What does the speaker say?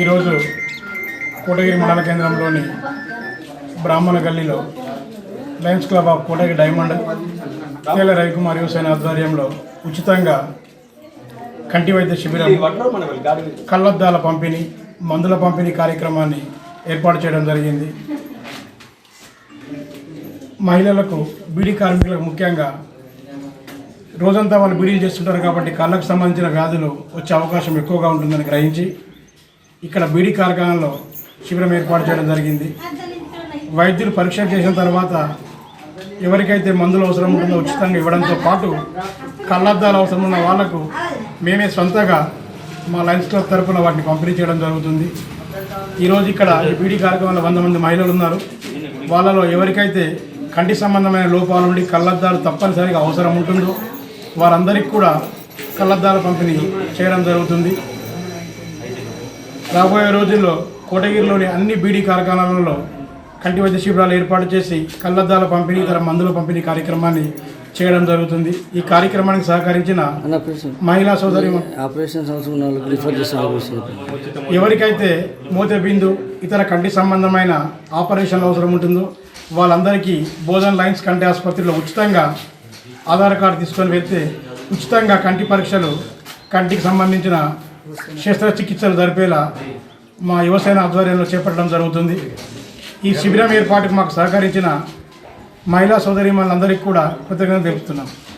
ఈరోజు కోటగిరి మండల కేంద్రంలోని బ్రాహ్మణ గల్లీలో Lions Club of Kotagiri Diamond Tela Ravikumar Yuvasena ఆధ్వర్యంలో ఉచితంగా కంటి వైద్య శిబిరం కళ్ళద్దాల పంపిణీ మందుల పంపిణీ కార్యక్రమాన్ని ఏర్పాటు చేయడం జరిగింది. మహిళలకు బీడీ కార్మికులకు ముఖ్యంగా రోజంతా వాళ్ళు బీడీలు చేస్తుంటారు కాబట్టి కళ్ళకు సంబంధించిన వ్యాధులు వచ్చే అవకాశం ఎక్కువగా ఉంటుందని గ్రహించి ఇక్కడ బీడీ కార్ఖానాలో శిబిరం ఏర్పాటు చేయడం జరిగింది. వైద్యులు పరీక్ష చేసిన తర్వాత ఎవరికైతే మందులు అవసరం ఉంటుందో ఉచితంగా ఇవ్వడంతో పాటు కళ్ళద్దాలు అవసరం ఉన్న వాళ్ళకు మేమే సొంతగా మా లైన్స్ క్లబ్ తరపున వాటిని పంపిణీ చేయడం జరుగుతుంది. ఈరోజు ఇక్కడ ఈ బీడీ కార్యక్రమంలో వంద మంది మహిళలు ఉన్నారు. వాళ్ళలో ఎవరికైతే కంటి సంబంధమైన లోపాలు ఉండి కళ్ళద్దాలు తప్పనిసరిగా అవసరం ఉంటుందో వారందరికీ కూడా కళ్ళద్దాలు పంపిణీ చేయడం జరుగుతుంది. రాబోయే రోజుల్లో కోటగిరిలోని అన్ని బీడీ కార్ఖానాలలో కంటి వైద్య శిబిరాలు ఏర్పాటు చేసి కళ్ళద్దాల పంపిణీ ఇతర మందుల పంపిణీ కార్యక్రమాన్ని చేయడం జరుగుతుంది. ఈ కార్యక్రమానికి సహకరించిన మహిళా సోదరి ఎవరికైతే మోతెబిందు ఇతర కంటి సంబంధమైన ఆపరేషన్లు అవసరం ఉంటుందో వాళ్ళందరికీ బోధన్ లైన్స్ కంటి ఆసుపత్రిలో ఉచితంగా ఆధార్ కార్డు తీసుకొని వెళ్తే ఉచితంగా కంటి పరీక్షలు కంటికి సంబంధించిన శస్త్రచికిత్సలు జరిపేలా మా యువసేన ఆధ్వర్యంలో చేపట్టడం జరుగుతుంది. ఈ శిబిరం ఏర్పాటుకు మాకు సహకరించిన మహిళా సోదరి కూడా కృతజ్ఞత తెలుపుతున్నాం.